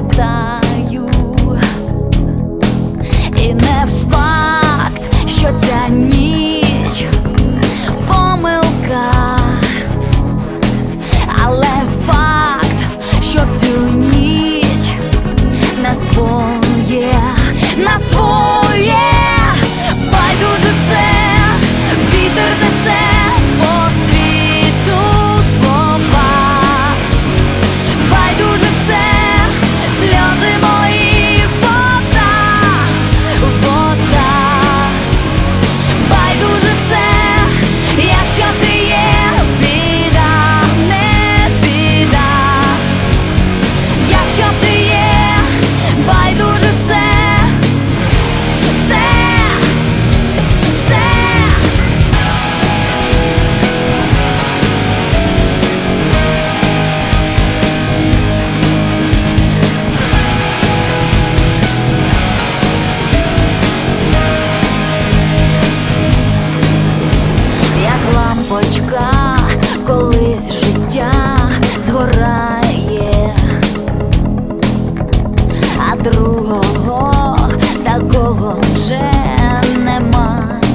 лита. Зірвочка, колись життя згорає, а другого такого вже немає.